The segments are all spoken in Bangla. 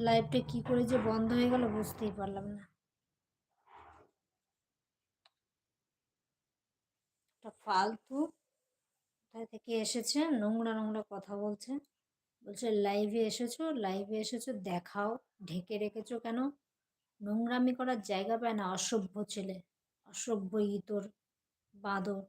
লাইভটা কি করে যে বন্ধ হয়ে গেল বুঝতেই পারলাম না। ফালতু কোথায় থেকে এসেছে? নোংরা নোংরা কথা বলছে। বলছে লাইভে এসেছ? লাইভে এসেছ? দেখাও। ঢেকে রেখেছো কেন? নোংরামি করার জায়গা পায় না, অসভ্য ছেলে। অসভ্য ইতর বাঁদর।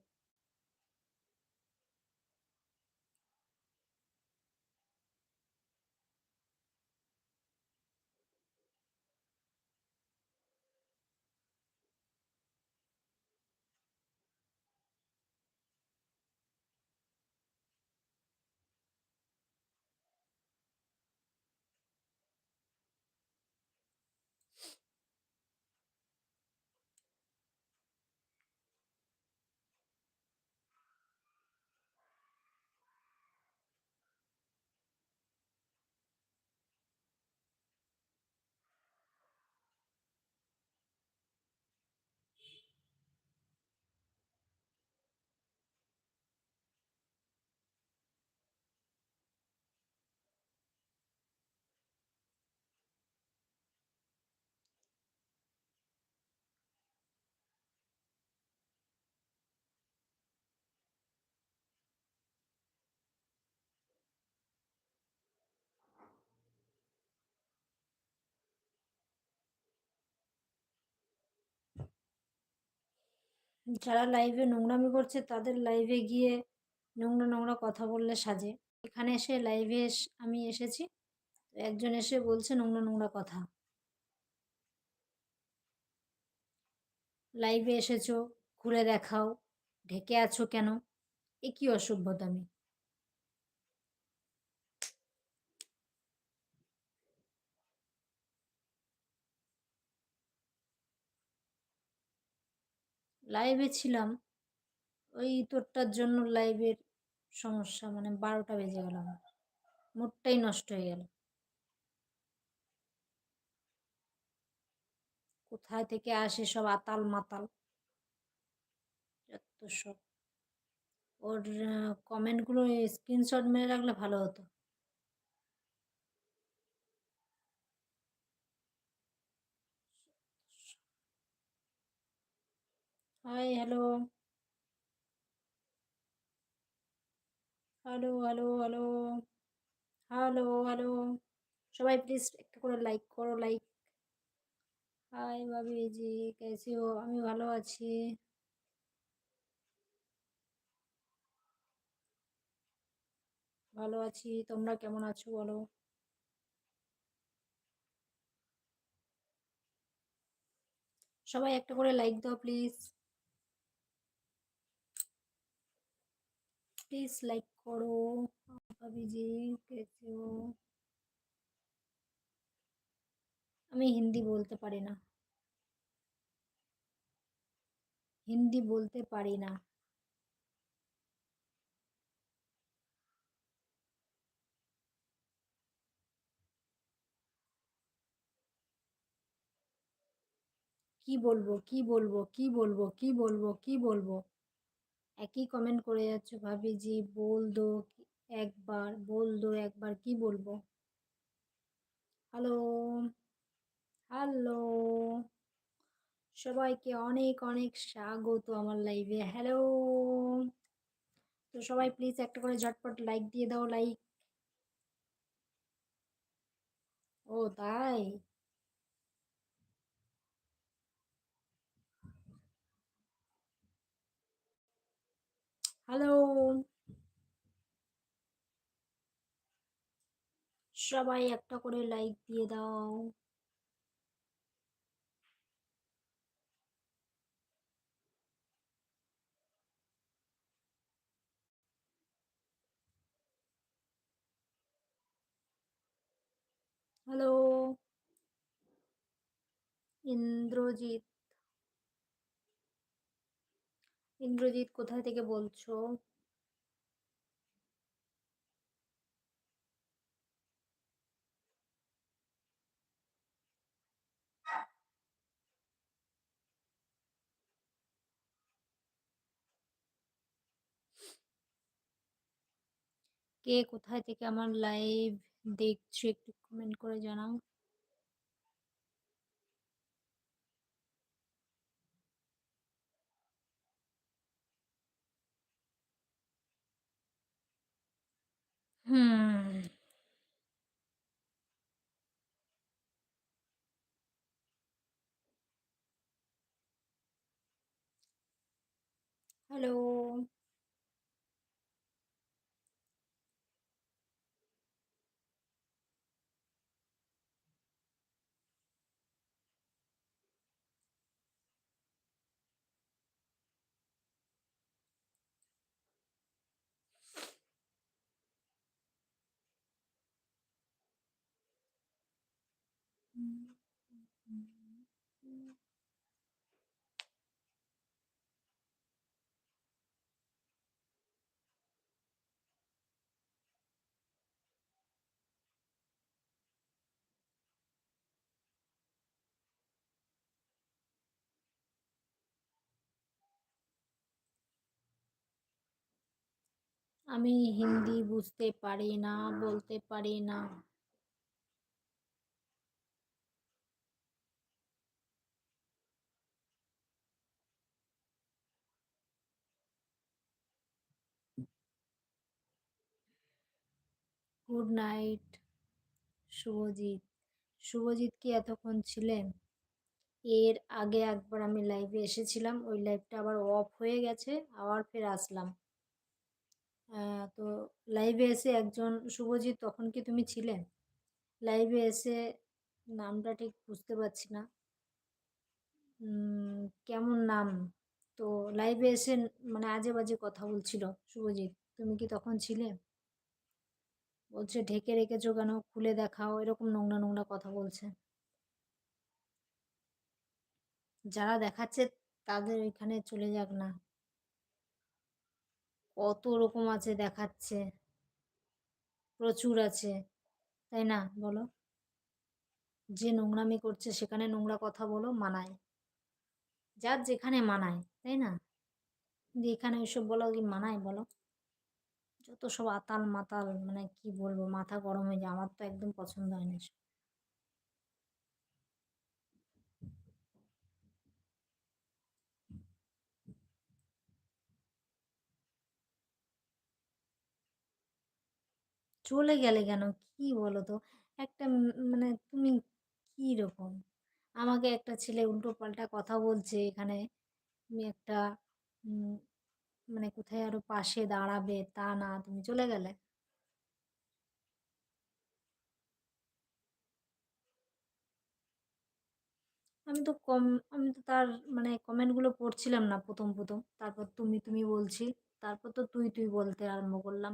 যারা লাইভে নোংরামি করছে তাদের লাইভে গিয়ে নোংরা নোংরা কথা বললে সাজে। এখানে এসে লাইভে আমি এসেছি। একজন এসে বলছে নোংরা নোংরা কথা। লাইভে এসেছ খুলে দেখাও, ঢেকে আছো কেন? এ কি অসভ্যতামি লাইভে ছিলাম। ওই তোরটার জন্য লাইভের সমস্যা মানে বারোটা বেজে গেল আমার। মুডটাই নষ্ট হয়ে গেল। কোথায় থেকে আসে সব আতাল মাতাল? যত সব। ওর কমেন্টগুলো স্ক্রিনশট মেরে রাখলে ভালো হতো। Hi hello hello hello hello hello hello সবাই প্লিজ একটা করে লাইক করো লাইক হাই ভাবি জি কেসি হো আমি ভালো আছি। ভালো আছি, তোমরা কেমন আছো বলো? সবাই একটা করে লাইক দাও প্লিজ প্লিজ লাইক করো ভাবি জি কেসি হো আমি হিন্দি বলতে পারি না। হিন্দি বলতে পারি না। কি বলব কি বলব কি বলব কি বলব কি বলব? একই কমেন্ট করে যাচ্ছ, ভাবি জি বল দো একবার বল দো একবার কি বলব? হ্যালো হ্যালো সবাইকে অনেক অনেক স্বাগত আমার লাইভে হ্যালো তো সবাই প্লিজ একটা করে ঝটপট লাইক দিয়ে দাও লাইক ও তাই হ্যালো সবাই একটা করে লাইক দিয়ে দাও। হ্যালো ইন্দ্রজিৎ। ইন্দ্রজিৎ কোথায় থেকে বলছো? কে কোথায় থেকে আমার লাইভ দেখছ একটু কমেন্ট করে জানাও। হুম। হ্যালো আমি হিন্দি বুঝতে পারি না বলতে পারি না। Good night, Subhajit. শুভজিৎ কি এতক্ষণ ছিলেন? এর আগে একবার আমি লাইভে এসেছিলাম, ওই লাইভটা আবার অফ হয়ে গেছে, আবার ফের আসলাম। তো লাইভে এসে একজন, শুভজিৎ, তখন কি তুমি ছিলে? লাইভে এসে নামটা ঠিক বুঝতে পারছি না। কেমন নাম? তো লাইভে এসে মানে আজে বাজে কথা বলছিল শুভজিৎ, তুমি কি তখন ছিলে? বলছে ঢেকে রেখেছো কেন খুলে দেখাও, এরকম নোংরা নোংরা কথা বলছে। যারা দেখাচ্ছে তাদের এখানে চলে যাক না। কত রকম আছে দেখাচ্ছে। প্রচুর আছে, তাই না? বলো। যে নোংরামি করছে সেখানে নোংরা কথা বলো, মানায়। যার যেখানে মানায়, তাই না? এখানে ওইসব বলো কি মানায়, বলো। যত সব আতাল মাতাল মানে কি বলব, মাথা গরম হয়ে যায়। আমার তো একদম পছন্দ হয় না। চলে গেলে কেন? কি বলো তো একটা মানে তুমি কি রকম? আমাকে একটা ছেলে উল্টো পাল্টা কথা বলছে এখানে। তুমি একটা মানে কোথায় আরও পাশে দাঁড়াবে তা না, তুমি চলে গেলে। আমি তো কম, আমি তো তার মানে কমেন্টগুলো পড়ছিলাম না প্রথম প্রথম। তারপর তুমি তুমি বলছি, তারপর তো তুই তুই বলতে আরম্ভ করলাম।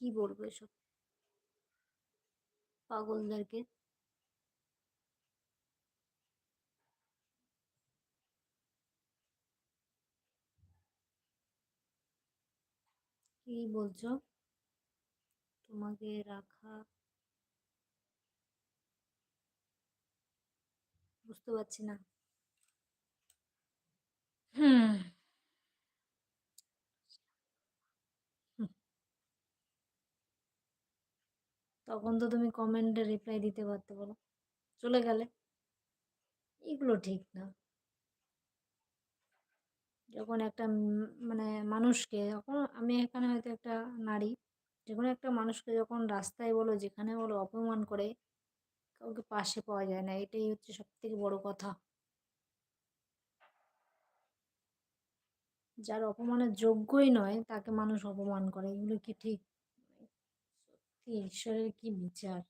কি বলব এসব? পাগলদেরকে। কি বলছো? তোমাকে রাখা বুঝতে পারছি না। হুম। তখন তো তুমি কমেন্টে রিপ্লাই দিতে পারতে বলো। চলে গেলে। এগুলো ঠিক না। যখন একটা মানে মানুষকে, যখন আমি এখানে হয়তো একটা নারী যে কোনো একটা মানুষকে যখন রাস্তায় বলো, যেখানে বলো, অপমান করে কাউকে পাশে পাওয়া যায় না, এটাই হচ্ছে সব থেকে বড় কথা। যার অপমানের যোগ্যই নয়, তাকে মানুষ অপমান করে। এগুলো কি ঠিক? সত্যি, ঈশ্বরের কি বিচার?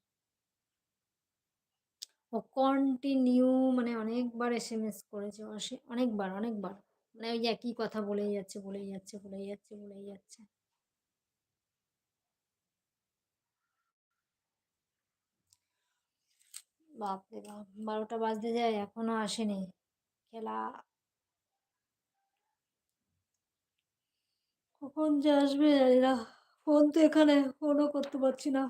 ও কন্টিনিউ মানে অনেকবার এসএমএস করেছে, অসে- অনেকবার অনেকবার। মানে ওই একই কথা বলেই যাচ্ছে বলেই যাচ্ছে বলেই যাচ্ছে বলেই যাচ্ছে। বাপরে বাপ, বারোটা বাজতে যায়, এখনও আসেনি। খেলা কখন যে আসবে জানি না। ফোন তো এখানে, ফোনও করতে পারছি না।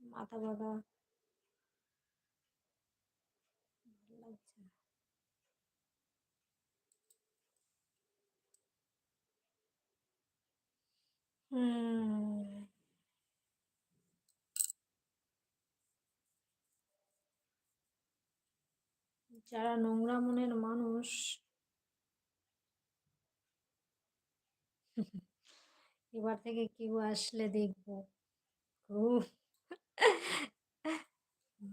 মাথা ব্যথা ভালো লাগছে না। হুম যারা নোংরা মনের মানুষ এবার থেকে কেউ আসলে দেখব। খুব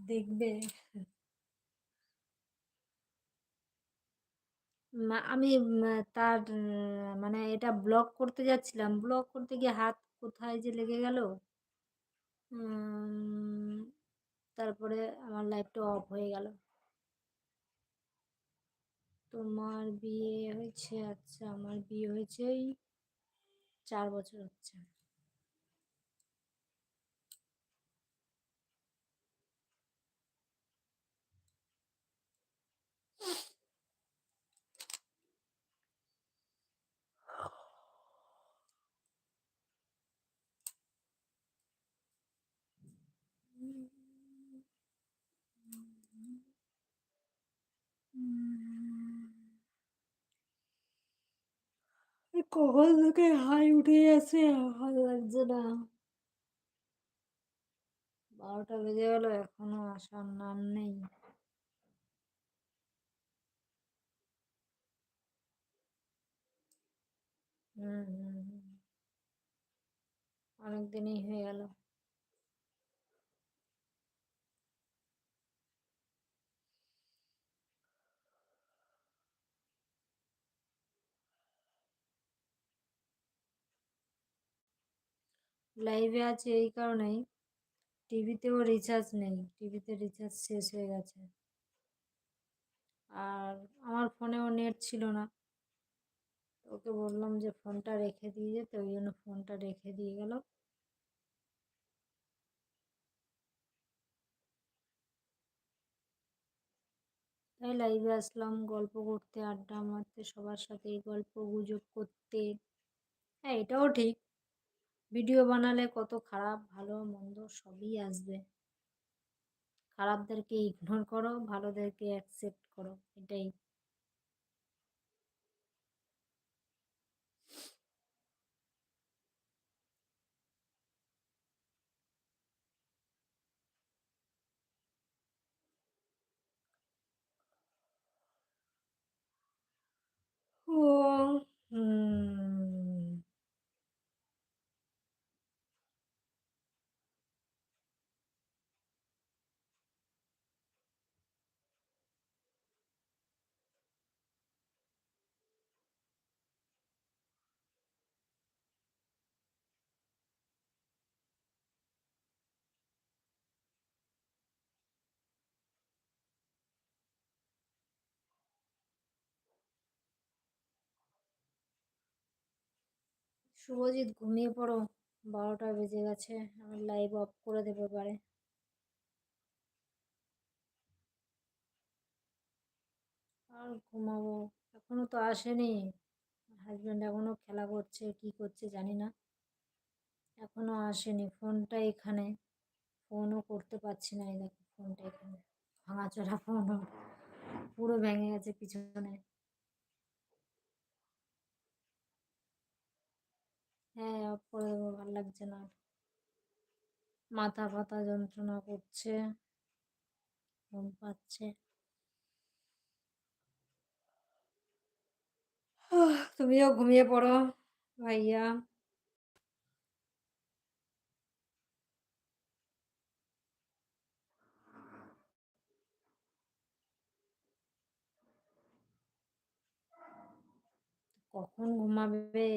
দেখবে। আমি তার মানে এটা ব্লক করতে যাচ্ছিলাম। ব্লক করতে গিয়ে হাত কোথায় যে লেগে গেল? তারপরে আমার লাইফটা অফ হয়ে গেল। তোমার বিয়ে হয়েছে আচ্ছা আমার বিয়ে হয়েছে এই চার বছর হচ্ছে। কখন থেকে হাই উঠে গেছে ভালো লাগছে না। বারোটা বেজে গেল, এখনও আসার নাম নেই। অনেকদিনই হয়ে গেল। লাইভে আছে এই কারণেই। টিভিতেও রিচার্জ নেই। টিভিতে রিচার্জ শেষ হয়ে গেছে। আর আমার ফোনেও নেট ছিল না। ওকে বললাম যে ফোনটা রেখে দিয়ে যেতে ওই জন্য ফোনটা রেখে দিয়ে গেল। তাই লাইভে আসলাম, গল্প করতে, আড্ডা মারতে, সবার সাথে গল্প, গুজব করতে। হ্যাঁ এটাও ঠিক। ভিডিও বানালে কত খারাপ, ভালো, মন্দ সবই আসবে। খারাপদেরকে ইগনোর করো, ভালোদেরকে অ্যাকসেপ্ট করো, এটাই ও হুম শুভজিৎ ঘুমিয়ে পড়ো। বারোটা বেজে গেছে আমার লাইভ অফ করে দেবে পারে আর ঘুমাবো, এখনও তো আসেনি। হাজব্যান্ড এখনও খেলা করছে, কি করছে জানি না। এখনও আসেনি ফোনটা এখানে। ফোনও করতে পারছি না, এই দেখো ফোনটা এখানে। ভাঙাচোরা ফোনও পুরো ভেঙে গেছে পিছনে। হ্যাঁ করে দেবো ভালো লাগছে না। মাথা ফাথা যন্ত্রণা করছে, ঘুম পাচ্ছে। তুমিও ঘুমিয়ে পড়ো ভাইয়া। কখন ঘুমাবে?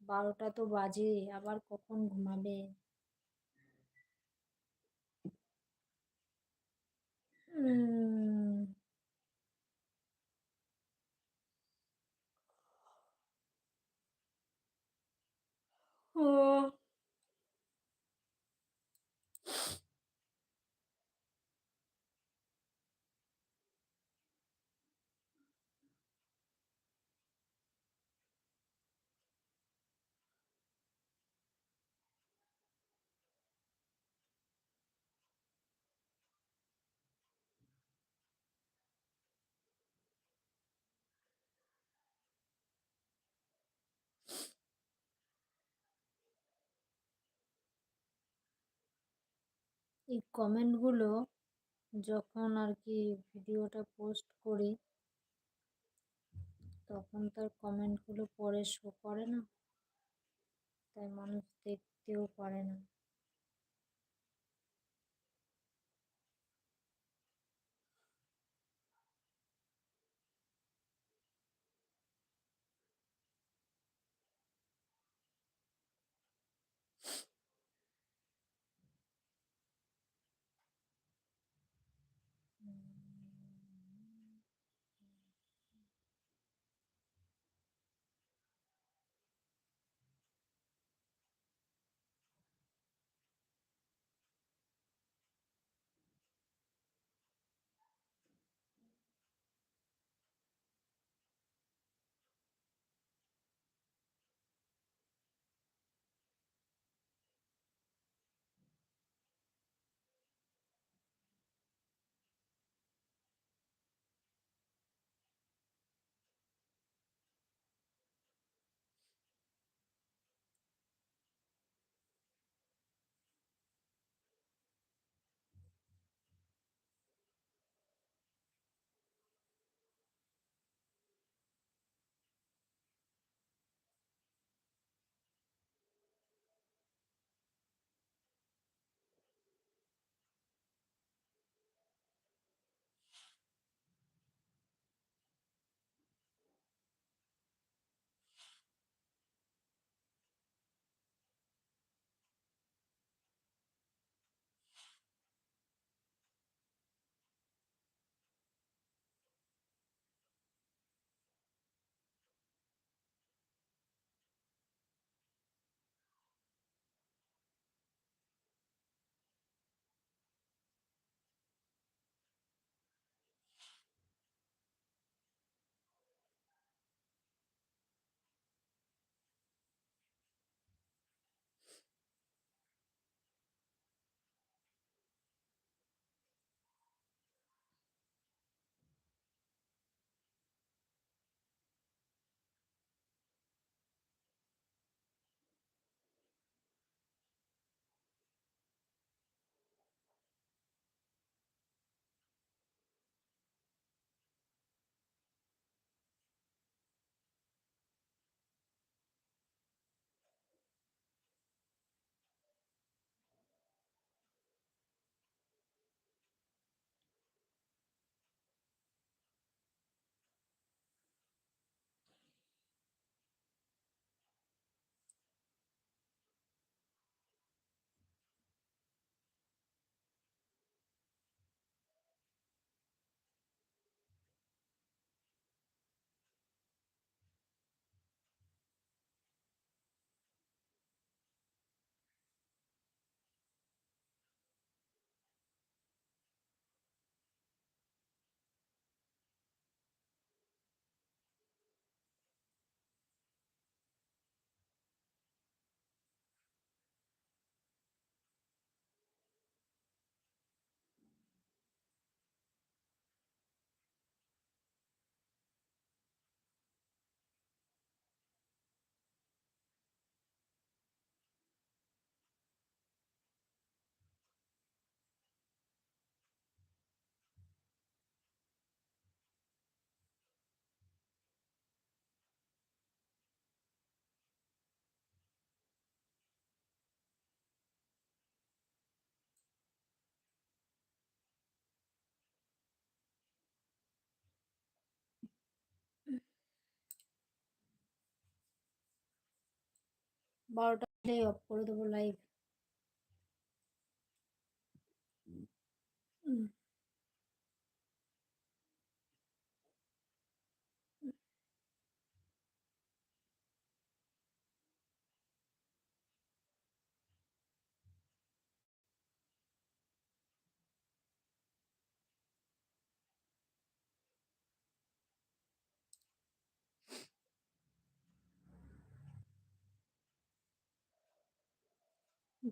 বারোটা তো বাজে আবার কখন ঘুমাবে? ও এই কমেন্টগুলো যখন আর কি ভিডিওটা পোস্ট করি, তখন তার কমেন্টগুলো পরে শো করে না। তাই মানুষ দেখতেও পারে না। বারোটা অফ করে দেবো লাইভ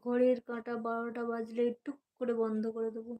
ঘড়ির কাঁটা বারোটা বাজলে টুক করে বন্ধ করে দেবো।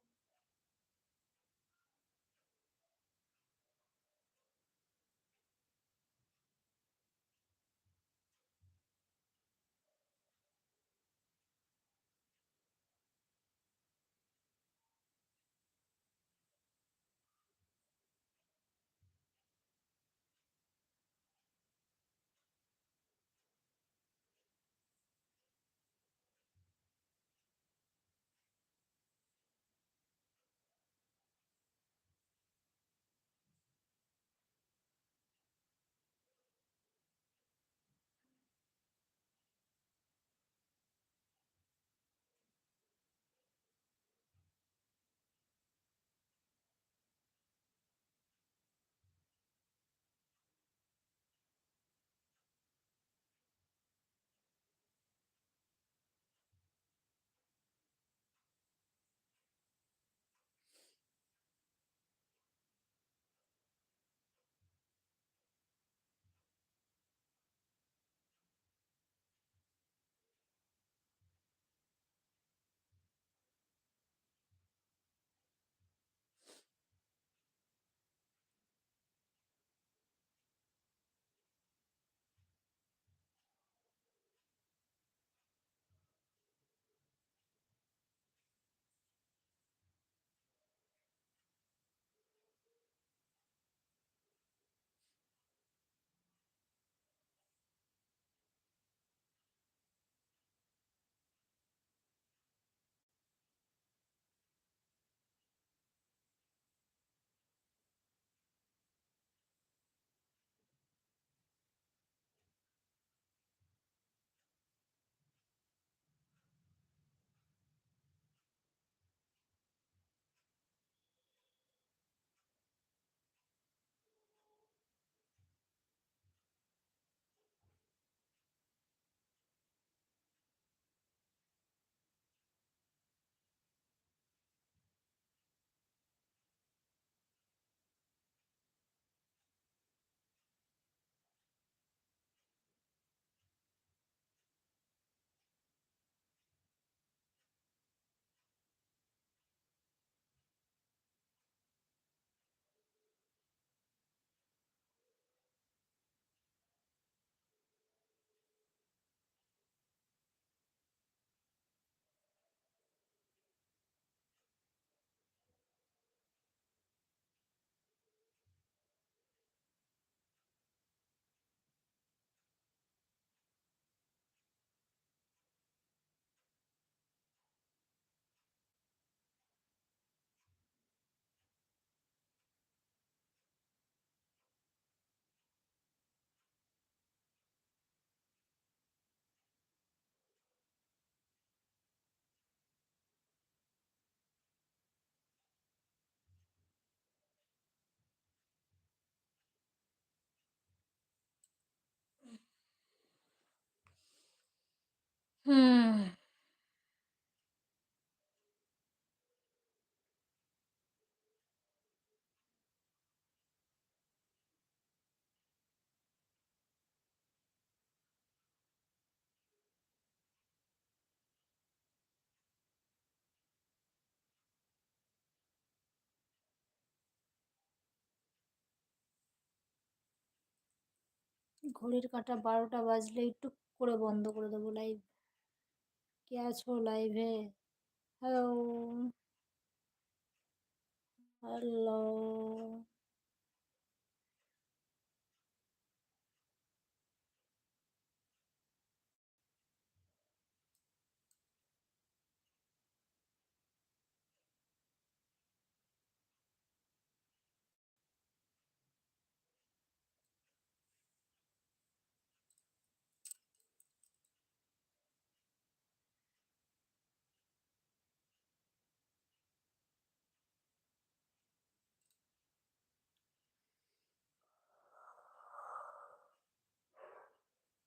ঘড়ির কাটা বারোটা বাজলে একটু করে বন্ধ করে দেবো লাইভ কে আছো লাইভে হ্যালো হ্যালো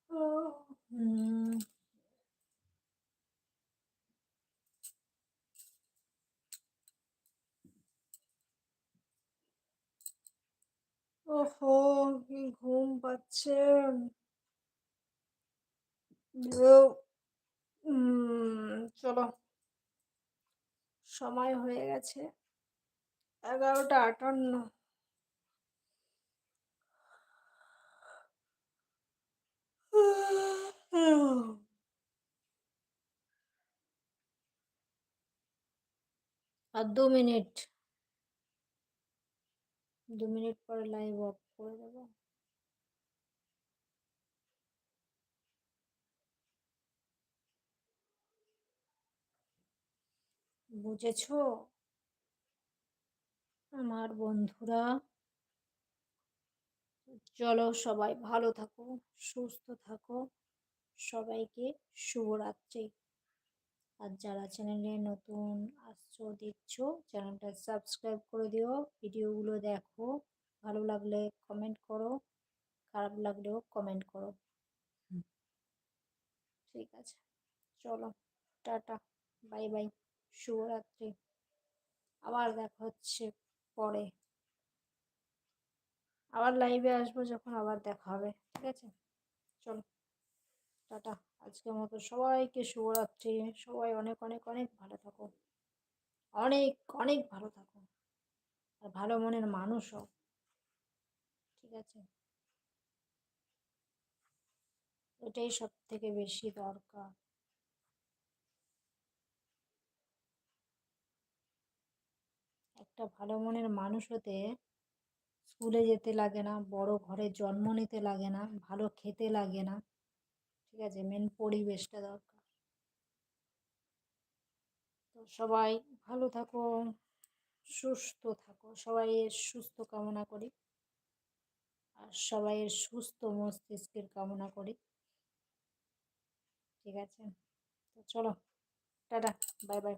হুম ওহো কি ঘুম পাচ্ছে। চলো। সময় হয়ে গেছে। এগারোটা আটান্ন। আর দু মিনিট। দু মিনিট পরে লাইভ অফ করে দেবো। বুঝেছ? আমার বন্ধুরা, চলো সবাই ভালো থাকো, সুস্থ থাকো। সবাইকে শুভরাত্রি। আর যারা চ্যানেলে নতুন আসছো দিচ্ছ চ্যানেলটা সাবস্ক্রাইব করে দিও। ভিডিওগুলো দেখো ভালো লাগলে কমেন্ট করো খারাপ লাগলেও কমেন্ট করো। ঠিক আছে চলো টাটা বাই বাই শুভরাত্রি। আবার দেখা হচ্ছে পরে। আবার লাইভে আসব যখন আবার দেখা হবে ঠিক আছে? চলো। টাটা। আজকের মতো সবাইকে শুভরাত্রি। সবাই অনেক অনেক অনেক ভালো থাকো। অনেক অনেক ভালো থাকো। আর ভালো মনের মানুষও ঠিক আছে? এটাই সব থেকে বেশি দরকার। একটা ভালো মনের মানুষ হতে স্কুলে যেতে লাগে না, বড় ঘরে জন্ম নিতে লাগে না, ভালো খেতে লাগে না। ঠিক আছে মেন পরিবেশটা দরকার। তো সবাই ভালো থাকো, সুস্থ থাকো, সবাই এর সুস্থ কামনা করি। আর সবাইয়ের সুস্থ মস্তিষ্কের কামনা করি। ঠিক আছে? তো চলো, টাটা, বাই বাই।